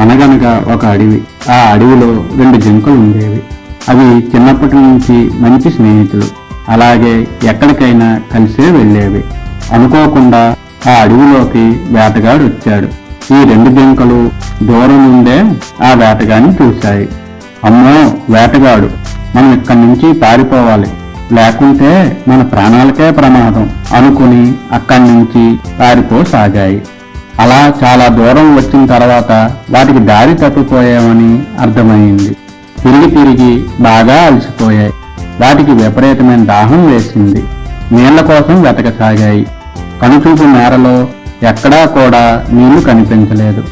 అనగనగా ఒక అడవి. ఆ అడవిలో రెండు జింకలు ఉండేవి. అవి చిన్నప్పటి నుంచి మంచి స్నేహితులు. అలాగే ఎక్కడికైనా కలిసే వెళ్ళేవి. అనుకోకుండా ఆ అడవిలోకి వేటగాడు వచ్చాడు. ఈ రెండు జింకలు దూరం నుండే ఆ వేటగాడిని చూశాయి. అమ్మో వేటగాడు మనం ఇక్కడి నుంచి పారిపోవాలి. లేకుంటే మన ప్రాణాలకే ప్రమాదం అనుకుని అక్కడి నుంచి పారిపోసాగాయి. అలా చాలా దూరం వచ్చిన తర్వాత వాటికి దారి తప్పిపోయామని అర్థమైంది. తిరిగి తిరిగి బాగా అలసిపోయాయి. వాటికి విపరీతమైన దాహం వేసింది. నీళ్ళ కోసం వెతకసాగాయి. కనుచూపు మేరలో ఎక్కడా కూడా నీళ్ళు కనిపించలేదు.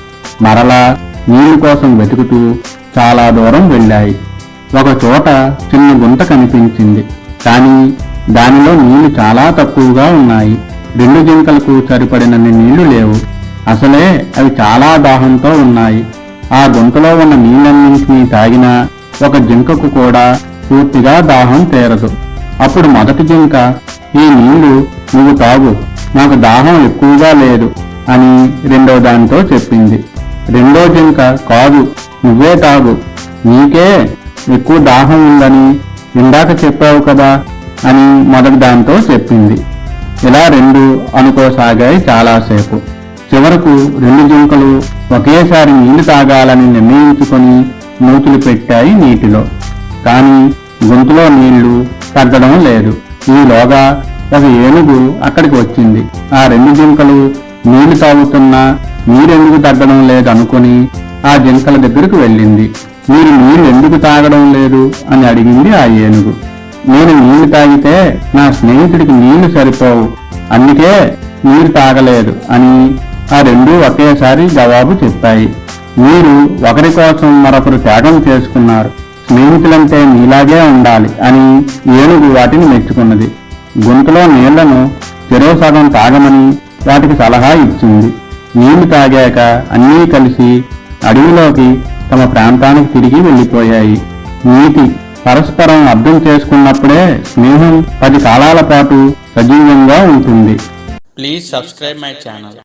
మరలా నీళ్ళు కోసం వెతుకుతూ చాలా దూరం వెళ్ళాయి. ఒక చోట చిన్న గుంట కనిపించింది. కానీ దానిలో నీళ్ళు చాలా తక్కువగా ఉన్నాయి. రెండు జింకలకు సరిపడినన్ని నీళ్ళు లేవు. అసలే అవి చాలా దాహంతో ఉన్నాయి. ఆ గుంటలో ఉన్న నీళ్ళన్నింటినీ తాగినా ఒక జింకకు కూడా పూర్తిగా దాహం తీరదు. అప్పుడు మొదటి జింక ఈ నీళ్ళు నువ్వు తాగు నాకు దాహం ఎక్కువగా లేదు అని రెండో దానితో చెప్పింది. రెండో జింక కాదు నువ్వే తాగు నీకే ఎక్కువ దాహం ఉందని ఇందాక చెప్పావు కదా అని మొదటి దాంతో చెప్పింది. ఇలా రెండు అనుకోసాగాయి చాలాసేపు. చివరకు రెండు జింకలు ఒకేసారి నీళ్ళు తాగాలని నిర్ణయించుకొని మూతులు పెట్టాయి నీటిలో. కానీ గొంతులో నీళ్ళు తగ్గడం లేదు. ఈలోగా ఒక ఏనుగు అక్కడికి వచ్చింది. ఆ రెండు జింకలు నీళ్ళు తాగుతున్నా నీరెందుకు తగ్గడం లేదు అనుకుని ఆ జింకల దగ్గరకు వెళ్ళింది. మీరు నీళ్ళు ఎందుకు తాగడం లేదు అని అడిగింది ఆ ఏనుగు. నేను నీళ్ళు తాగితే నా స్నేహితుడికి నీళ్ళు సరిపోవు. అందుకే నీరు తాగలేదు అని ఆ రెండూ ఒకేసారి జవాబు చెప్పాయి. మీరు ఒకరి కోసం మరొకరు త్యాగం చేసుకున్నారు. స్నేహితులంటే మీలాగే ఉండాలి అని ఏనుగు వాటిని మెచ్చుకున్నది. గుంతలో నీళ్ళను చెరో సగం తాగమని వాటికి సలహా ఇచ్చింది. నీళ్ళు తాగాక అన్నీ కలిసి అడవిలోకి తమ ప్రాంతానికి తిరిగి వెళ్ళిపోయాయి. నీటి పరస్పరం అర్థం చేసుకున్నప్పుడే స్నేహం పది కాలాల పాటు సజీవంగా ఉంటుంది. Please subscribe my channel